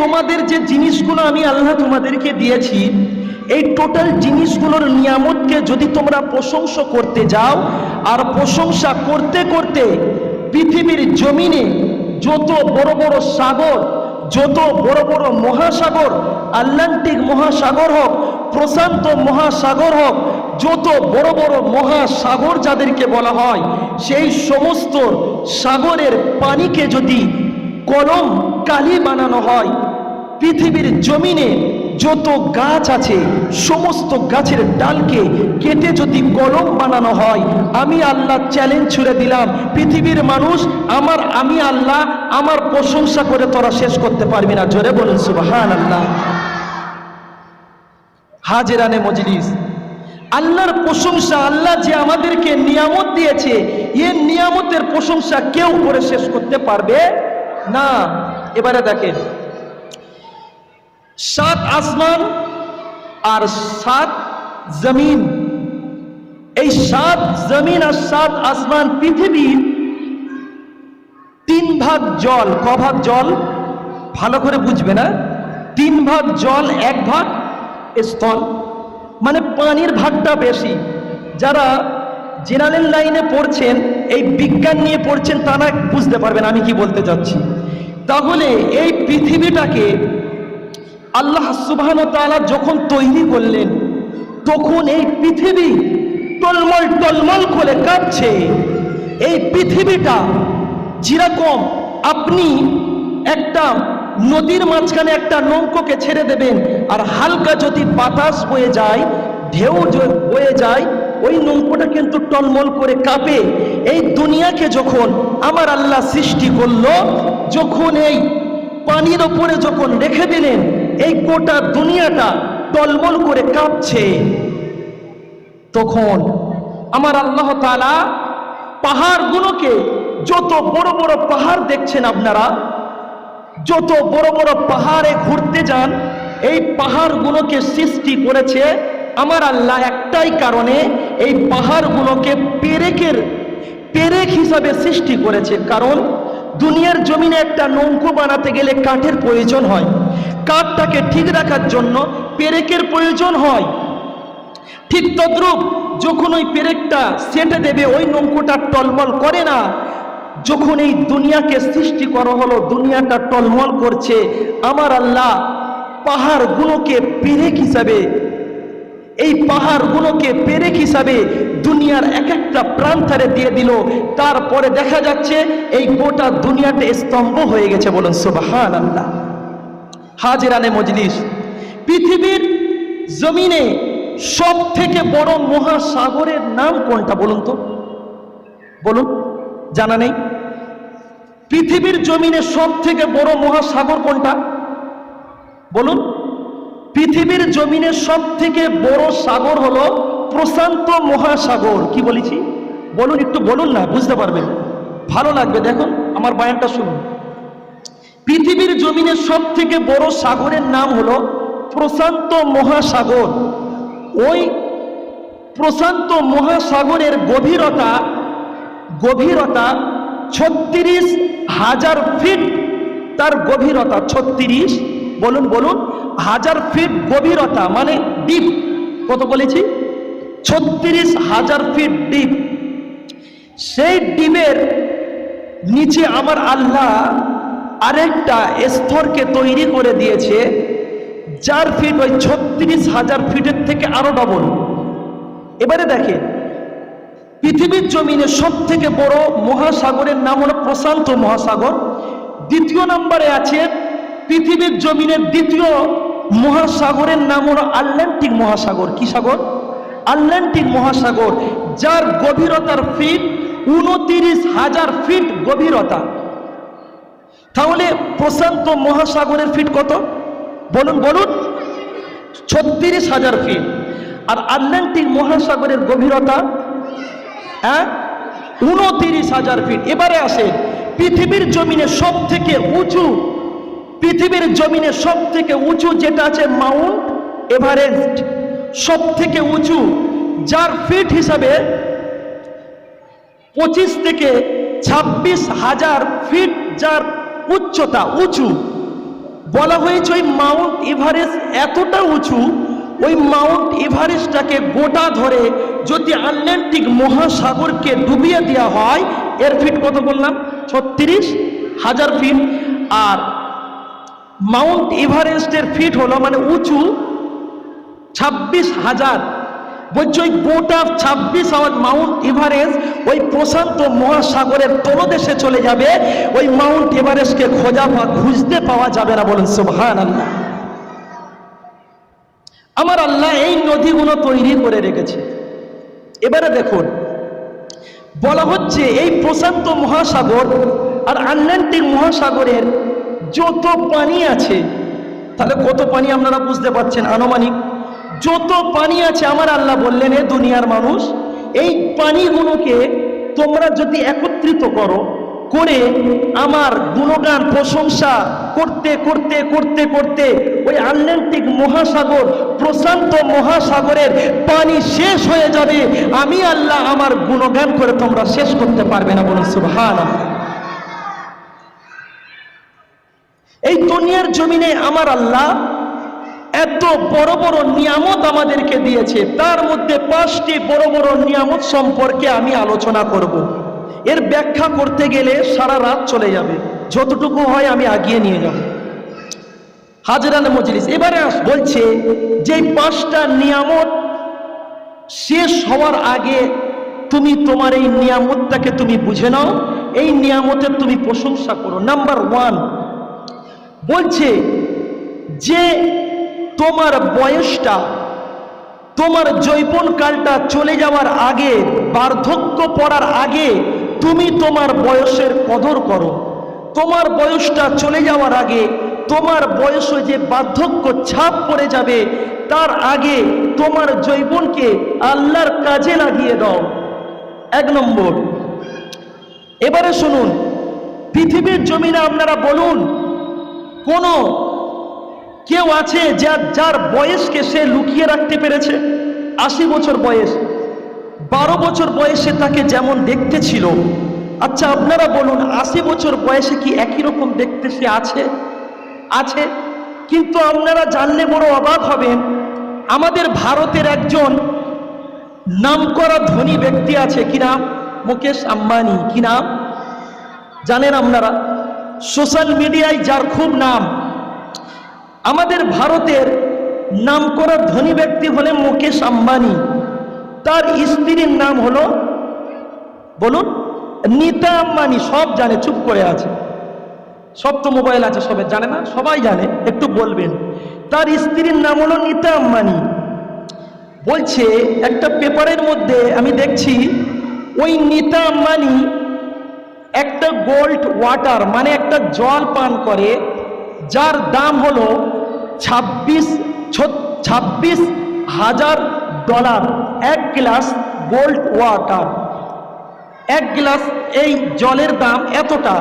তোমাদের যে জিনিসগুলো আমি আল্লাহ তোমাদেরকে দিয়েছি, এই টোটাল জিনিসগুলোর নিয়ামতকে যদি তোমরা প্রশংসা করতে যাও, আর প্রশংসা করতে করতে পৃথিবীর জমিনে যত বড় বড় সাগর, যত বড় বড় মহাসাগর, আটলান্টিক মহাসাগর হোক, প্রশান্ত মহাসাগর হোক, যত বড় বড় মহাসাগর যাদেরকে বলা হয়, সেই সমস্ত সাগরের পানিকে যদি কলম কালি বানানো হয়। পৃথিবীর জমিনে যত গাছ আছে, সমস্ত গাছের ডালকে কেটে যদি কলম বানানো হয়, আমি আল্লাহ চ্যালেঞ্জ ছুড়ে দিলাম, পৃথিবীর মানুষ আমার, আমি আল্লাহ আমার প্রশংসা করে তোরা শেষ করতে পারবি না। জোরে বলুন সুবাহান আল্লাহ হাজেরানে মজলিস। আল্লাহর প্রশংসা, আল্লাহ যে আমাদেরকে নিয়ামত দিয়েছে, এ নিয়ামতের প্রশংসা কেউ করে শেষ করতে পারবে না। এবারে দেখেন। সাত আসমান আর সাত জমিন। এই সাত জমিন আর সাত আসমান পৃথিবীর তিন ভাগ জল, ক ভাগ জল? ভালো করে বুঝবে না? তিন ভাগ জল, এক ভাগ স্থল। মানে পানির ভাগটা বেশি। যারা জেনারেল লাইনে পড়ছেন, এই বিজ্ঞান নিয়ে পড়ছেন, তারা বুঝতে পারবেন আমি কি বলতে চাচ্ছি। তাহলে এই পৃথিবীটাকে আল্লাহ সুবহান তাআলা যখন তৈরি করলেন, তখন এই পৃথিবী টলমল টলমল করে কাঁপছে। এই পৃথিবীটা যেরকম আপনি একটা নদীর মাঝখানে একটা নৌকোকে ছেড়ে দেবেন আর হালকা যদি বাতাস বয়ে যায়, ঢেউ বয়ে যায় ওই নৌকোটা কিন্তু টলমল করে কাঁপে। এই দুনিয়াকে যখন আমার আল্লাহ সৃষ্টি করল, যখন এই পানির ওপরে যখন রেখে দিলেন, এই গোটা দুনিয়াটা টলমল করে কাঁপছে। তখন আমার আল্লাহ তালা পাহাড়গুলোকে যত বড় বড় পাহাড় দেখছেন আপনারা, যত বড় বড় পাহাড়ে ঘুরতে যান, এই পাহাড়গুলোকে সৃষ্টি করেছে আমার আল্লাহ একটাই কারণে এই পাহাড়গুলোকে পেরেকের, পেরেক হিসাবে সৃষ্টি করেছে। কারণ দুনিয়ার জমিনে একটা নৌকো বানাতে গেলে কাঠের প্রয়োজন হয়। কাঠটাকে ঠিক রাখার জন্য পেরেকের প্রয়োজন হয়। ঠিক তদ্রুপ যখন ওই পেরেকটা সেটে দেবে, ওই নৌকোটা টলমল করে না, যখন এই দুনিয়াকে সৃষ্টি করা হলো, দুনিয়াটা টলমল করছে, আমার আল্লাহ পাহাড়গুলোকে পেরেক হিসাবে এই পাহাড়গুলোকে পেরেক হিসাবে দুনিয়ার এক একটা প্রান্তারে দিয়ে দিল। তারপরে দেখা যাচ্ছে এই গোটা দুনিয়াতে স্তম্ভ হয়ে গেছে বলুন সুবাহান আল্লাহ হাজিরানে মজলিস। পৃথিবীর জমিনে সব থেকে বড় মহাসাগরের নাম কোনটা বলুন তো? বলুন, জানা নেই? পৃথিবীর জমিনে সব থেকে বড় মহাসাগর কোনটা? বলুন। পৃথিবীর জমিনে সব থেকে বড় সাগর হলো প্রশান্ত মহাসাগর। কি বলেছি? বলুন, একটু বলুন না, বুঝতে পারবেন। ভালো লাগবে, দেখুন, আমার বয়ানটা শুনুন। পৃথিবীর জমিনে সব থেকে বড় সাগরের নাম হলো প্রশান্ত মহাসাগর। ওই প্রশান্ত মহাসাগরের গভীরতা গভীরতা ছত্রিশ হাজার ফিট। তার গভীরতা ছত্রিশ। বলুন বলুন। হাজার ফিট গভীরতা মানে ডিপ কত বলেছি? ছত্রিশ হাজার ফিট ডিপ সেই ডিমের নিচে আমার আল্লাহ আরেকটা স্তরকে তৈরি করে দিয়েছে, যার ফিট ওই ছত্রিশ হাজার ফিটের থেকে আরও ডবল এবারে দেখে পৃথিবীর জমিনে সব থেকে বড় মহাসাগরের নাম হলো প্রশান্ত মহাসাগর। দ্বিতীয় নম্বরে আছে পৃথিবীর জমিনের দ্বিতীয় মহাসাগরের নাম হলো আটলান্টিক মহাসাগর। কি সাগর? আটলান্টিক মহাসাগর, যার গভীরতার ফিট উনতিরিশ হাজার ফিট গভীরতা। তাহলে প্রশান্ত মহাসাগরের ফিট কত? বলুন বলুন। ছত্রিশ হাজার ফিট। আর আটলান্টিক মহাসাগরের গভীরতা হ্যাঁ? উনতিরিশ হাজার ফিট। এবারে আসে পৃথিবীর জমিনে সব থেকে উঁচু পৃথিবীর জমিনে সব থেকে উঁচু যেটা আছে, মাউন্ট এভারেস্ট। সব থেকে উঁচু, যার ফিট হিসাবে পঁচিশ থেকে ছাব্বিশ হাজার ফিট যার উচ্চতা উঁচু। বলা হয়েছে ওই মাউন্ট এভারেস্ট এতটা উঁচু, ওই মাউন্ট এভারেস্টটাকে গোটা ধরে যদি আটলান্টিক মহাসাগরকে ডুবিয়ে দেওয়া হয়, এর ফিট কত বললাম? ছত্রিশ হাজার ফিট। আর মাউন্ট এভারেস্টের ফিট হলো মানে উঁচু ছাব্বিশ হাজার। বলছে ওই গোটা ছাব্বিশ হাজার মাউন্ট এভারেস্ট ওই প্রশান্ত মহাসাগরের তলদেশে চলে যাবে। ওই মাউন্ট এভারেস্টকে খোঁজা খুঁজতে পাওয়া যাবে না বলেন সুবহান আল্লাহ আমার আল্লাহ এই নদীগুলো তৈরি করে রেখেছে। এবারে দেখুন, বলা হচ্ছে এই প্রশান্ত মহাসাগর আর আটলান্টিক মহাসাগরের যত পানি আছে, তাহলে কত পানি আপনারা বুঝতে পারছেন আনুমানিক? যত পানি আছে, আমার আল্লাহ বললেন, এ দুনিয়ার মানুষ, এই পানিগুলোকে তোমরা যদি একত্রিত করো, করে আমার গুণগান, প্রশংসা করতে করতে করতে করতে, ওই আটলান্টিক মহাসাগর, প্রশান্ত মহাসাগরের পানি শেষ হয়ে যাবে। আমি আল্লাহ আমার গুণগান করে তোমরা শেষ করতে পারবে না বলুন সুবহান এই দুনিয়ার জমিনে আমার আল্লাহ এত বড় বড় নিয়ামত আমাদেরকে দিয়েছে। তার মধ্যে পাঁচটি বড় বড় নিয়ামত সম্পর্কে আমি আলোচনা করব। এর ব্যাখ্যা করতে গেলে সারা রাত চলে যাবে। যতটুকু হয় আমি আগিয়ে নিয়ে যাব। হাজরানে মজলিস, এবারে বলছে যে পাঁচটা নিয়ামত শেষ হওয়ার আগে তুমি তোমার এই নিয়ামতটাকে তুমি বুঝে নাও। এই নিয়ামতের তুমি প্রশংসা করো। নাম্বার ওয়ান বলছে যে তোমার বয়সটা, তোমার যৌবনকালটা চলে যাওয়ার আগে, বার্ধক্য পড়ার আগে তুমি তোমার বয়সের কদর করো। তোমার বয়সটা চলে যাওয়ার আগে, তোমার বয়সে যে বার্ধক্য ছাপ পড়ে যাবে, তার আগে তোমার জৈবনকে আল্লাহর কাজে লাগিয়ে দাও। এক নম্বর। এবারে শুনুন, পৃথিবীর জমিনে আপনারা বলুন কোনো কেউ আছে যার যার বয়সকে সে লুকিয়ে রাখতে পেরেছে? আশি বছর বয়স। বারো বছর বয়সে তাকে যেমন দেখতে ছিল। আচ্ছা আপনারা বলুন, আশি বছর বয়সে কি একই রকম দেখতে সে আছে? আছে। কিন্তু আপনারা জানলে বড় অবাক হবেন, আমাদের ভারতের একজন নামকরা ধনী ব্যক্তি আছে। কি নাম? মুকেশ আম্বানি। কি নাম? জানেন আপনারা? সোশ্যাল মিডিয়ায় যার খুব নাম, আমাদের ভারতের নামকরা ধনী ব্যক্তি হলেন মুকেশ আম্বানি। তার স্ত্রীর নাম হলো, বলুন, নিতা আম্বানি, সব জানে, চুপ করে আছে। সব তো মোবাইল আছে, সবে জানে না, সবাই জানে, একটু বলবেন। তার স্ত্রীর নাম হলো নিতা আম্বানি। বলছে, একটা পেপারের মধ্যে আমি দেখছি, ওই নিতা আম্বানি একটা গোল্ড ওয়াটার মানে একটা জল পান করে, যার দাম হলো ছাব্বিশ ছাব্বিশ হাজার ডলার এক গ্লাস গোল্ড ওয়াটার এক গ্লাস এই জলের দাম এতটা?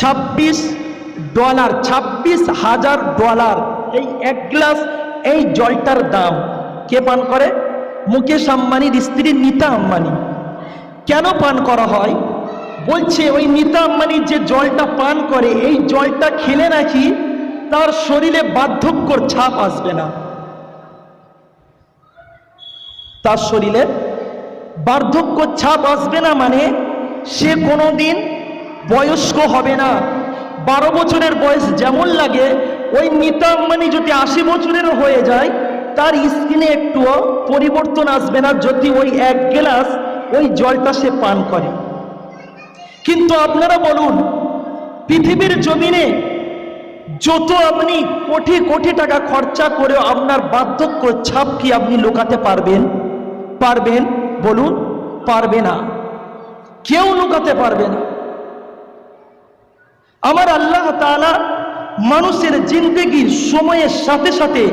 ছাব্বিশ ডলার ছাব্বিশ হাজার ডলার এই এক গ্লাস এই জলটার দাম। কে পান করে? মুকেশ আম্বানির স্ত্রী নিতা আম্বানি। কেন পান করা হয়? বলছে, ওই নিতা যে জলটা পান করে, এই জলটা খেলে নাকি তার শরীরে বার্ধক্যর ছাপ আসবে না? তার শরীরে বার্ধক্য ছাপ আসবে না মানে সে কোনোদিন বয়স্ক হবে না। বারো বছরের বয়স যেমন লাগে, ওই নিতা যদি আশি বছরেরও হয়ে যায়, তার স্কিনে একটুও পরিবর্তন আসবে না যদি ওই এক গ্লাস ওই জলটা সে পান করে। কিন্তু আপনারা বলুন, পৃথিবীর জমিনে যত আপনি কোটি কোটি টাকা খরচা করে আপনার বার্ধক্য ছাপ কি আপনি লুকাতে পারবেন? পারবেন? বলুন, পারবে না। কেউ লুকাতে পারবে না। আমার আল্লাহ তাআলা মানুষের জিন্দগির সময়ের সাথে সাথে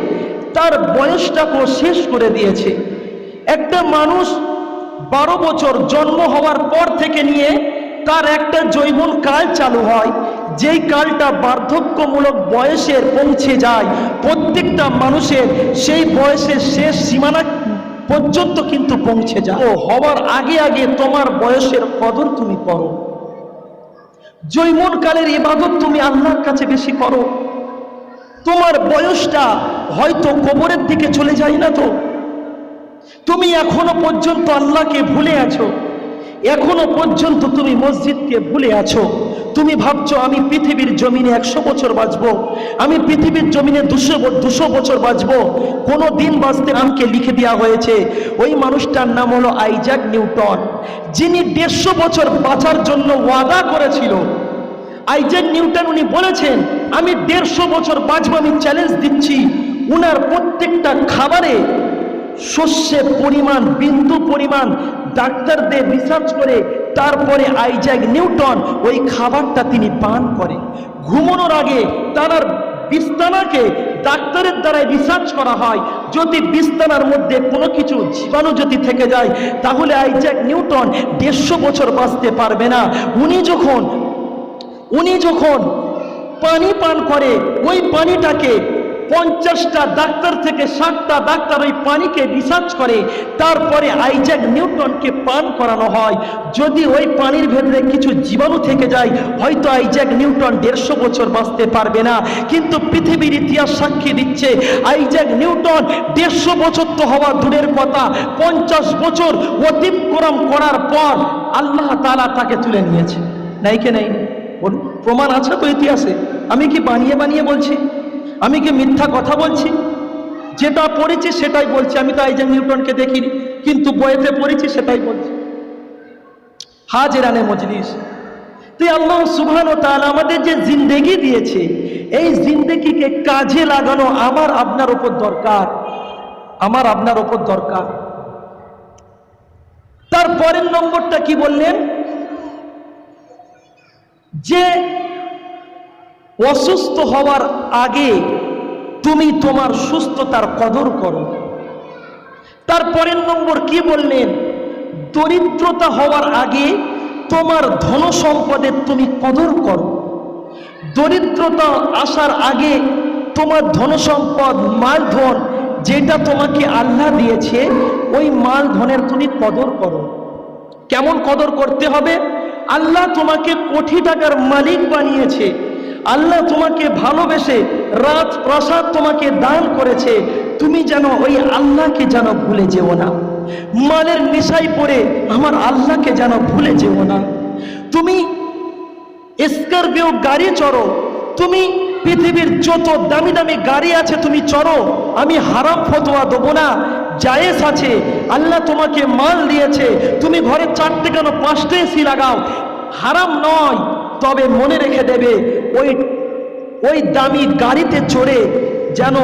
তার বয়সটাকেও শেষ করে দিয়েছে। একটা মানুষ বারো বছর জন্ম হওয়ার পর থেকে নিয়ে তার একটা জৈবন কাল চালু হয়। যেই কালটা বার্ধক্যমূলক বয়সে পৌঁছে যায়, প্রত্যেকটা মানুষের সেই বয়সের শেষ সীমানা পর্যন্ত কিন্তু পৌঁছে যায়। হওয়ার আগে আগে তোমার বয়সের কদর তুমি করো। জৈমন কালের ইবাদত তুমি আল্লাহর কাছে বেশি করো। তোমার বয়সটা হয়তো কবরের দিকে চলে যায় না তো? তুমি এখনও পর্যন্ত আল্লাহকে ভুলে আছো। এখনও পর্যন্ত তুমি মসজিদকে ভুলে আছো। তুমি ভাবছ আমি পৃথিবীর জমিনে একশো বছর বাঁচবো। আমি পৃথিবীর জমিনে দুশো দুশো বছর বাঁচবো। কোনো দিন বাঁচতে আমাকে লিখে দেওয়া হয়েছে, ওই মানুষটার নাম হলো আইজাক নিউটন, যিনি দেড়শো বছর বাঁচার জন্য ওয়াদা করেছিল। আইজাক নিউটন উনি বলেছেন, আমি দেড়শো বছর বাঁচবো, আমি চ্যালেঞ্জ দিচ্ছি। উনার প্রত্যেকটা খাবারে শস্যের পরিমাণ, বিন্দু পরিমাণ ডাক্তারদের রিসার্চ করে তারপরে আইজ্যাক নিউটন ওই খাবারটা তিনি পান করেন। ঘুমানোর আগে তার বিস্তানাকে ডাক্তারের দ্বারা রিসার্চ করা হয়। যদি বিস্তানার মধ্যে কোনো কিছু জীবাণু যদি থেকে যায়, তাহলে আইজ্যাক নিউটন দেড়শো বছর বাঁচতে পারবে না। উনি যখন উনি যখন পানি পান করে, ওই পানিটাকে পঞ্চাশটা ডাক্তার থেকে ষাটটা ডাক্তার ওই পানিকে রিসার্চ করে, তারপরে আইজ্যাক নিউটনকে পান করানো হয়। যদি ওই পানির ভেতরে কিছু জীবাণু থেকে যায়, হয়তো আইজ্যাক নিউটন দেড়শো বছর বাঁচতে পারবে না। কিন্তু পৃথিবীর ইতিহাস সাক্ষী দিচ্ছে, আইজ্যাক নিউটন দেড়শো বছর তো হওয়া দূরের কথা। পঞ্চাশ বছর অতিক্রম করার পর আল্লাহ তালা তাকে তুলে নিয়েছে। নাই কে নেই? প্রমাণ আছে তো ইতিহাসে? আমি কি বানিয়ে বানিয়ে বলছি? আমি কি মিথ্যা কথা বলছি? যেটা পড়েছি সেটাই বলছি, আমি তো আইজাক নিউটনকে দেখিনি, কিন্তু বইতে পড়েছি সেটাই বলছি। হাজেরানে মজলিস। তুই আল্লাহ সুবহান ও তাআলা আমাদের যে জিন্দেগি দিয়েছে, এই জিন্দেগিকে কাজে লাগানো আমার আপনার ওপর দরকার। আমার আপনার ওপর দরকার। তার পরের নম্বরটা কি বললেন? যে অসুস্থ হওয়ার আগে তুমি তোমার সুস্থতার কদর করো। তারপরের নম্বর কি বললেন? দরিদ্রতা হওয়ার আগে তোমার ধন সম্পদের তুমি কদর করো। দরিদ্রতা আসার আগে তোমার ধন সম্পদ, মাল ধন যেটা তোমাকে আল্লাহ দিয়েছে, ওই মাল ধনের তুমি কদর করো। কেমন কদর করতে হবে? আল্লাহ তোমাকে কোটি টাকার মালিক বানিয়েছে। আল্লাহ তোমাকে ভালোবেসে রাত প্রসাদ তোমাকে দান করেছে। তুমি যেন ওই আল্লাহকে যেন ভুলে যেও না। মালের নেশাই পড়ে আমার আল্লাহকে যেন ভুলে যেও না। তুমি স্করপিও গাড়ি চড়ো। তুমি পৃথিবীর যত দামি দামি গাড়ি আছে তুমি চড়ো। আমি হারাম ফতোয়া দেবো না। জায়েজ আছে। আল্লাহ তোমাকে মাল দিয়েছে। তুমি ঘরে চারটে কেন পাঁচটা এসি লাগাও। হারাম নয়। তবে মনে রেখে দেবে, ওই ওই দামি গাড়িতে চড়ে যেন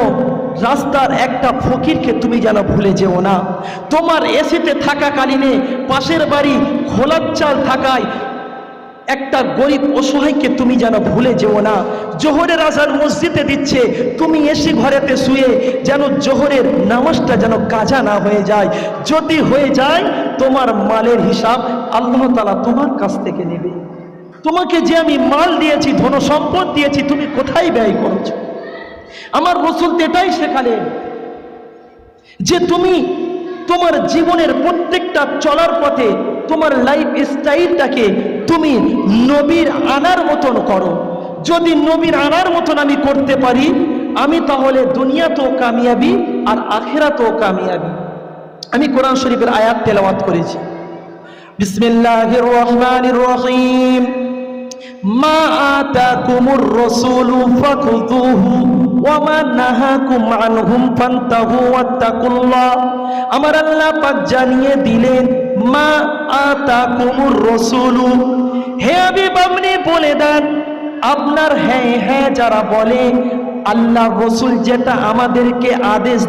রাস্তার একটা ফকিরকে তুমি যেন ভুলে যেও না। তোমার এসিতে থাকাকালীনে পাশের বাড়ি খোলার চাল থাকায় একটা গরিব অসহায়কে তুমি যেন ভুলে যেও না। জোহরের আজান মসজিদে দিচ্ছে, তুমি এসি ঘরেতে শুয়ে যেন জোহরের নামাজটা যেন কাজা না হয়ে যায়। যদি হয়ে যায়, তোমার মালের হিসাব আল্লাহ তালা তোমার কাছ থেকে নেবে। তোমাকে যে আমি মাল দিয়েছি ধন সম্পদ দিয়েছি, তুমি কোথায় ব্যয় করেছ? আমার রসুল এটাই শেখালেন যে তুমি তোমার জীবনের প্রত্যেকটা চলার পথে তোমার লাইফ স্টাইলটাকে তুমি নবীর আনার মতন করো। যদি নবীর আনার মতন আমি করতে পারি, আমি তাহলে দুনিয়াতেও কামিয়াবি আর আখেরাতেও কামিয়াবি। আমি কোরআন শরীফের আয়াত তেলাওয়াত করেছি। বিসমিল্লাহির রহমানির রহিম। মা আতাকুমুর রাসূলু ফাখুযুহু ওয়া মা আমার আল্লাহ পাক জানিয়ে দিলেন, মা আতাকুমুর রাসূলু। হে হাবিব, আপনি বলে দেন, আপনার হ্যাঁ হ্যাঁ যারা বলে, আল্লাহ রসুল যেটা আমাদেরকে আদেশ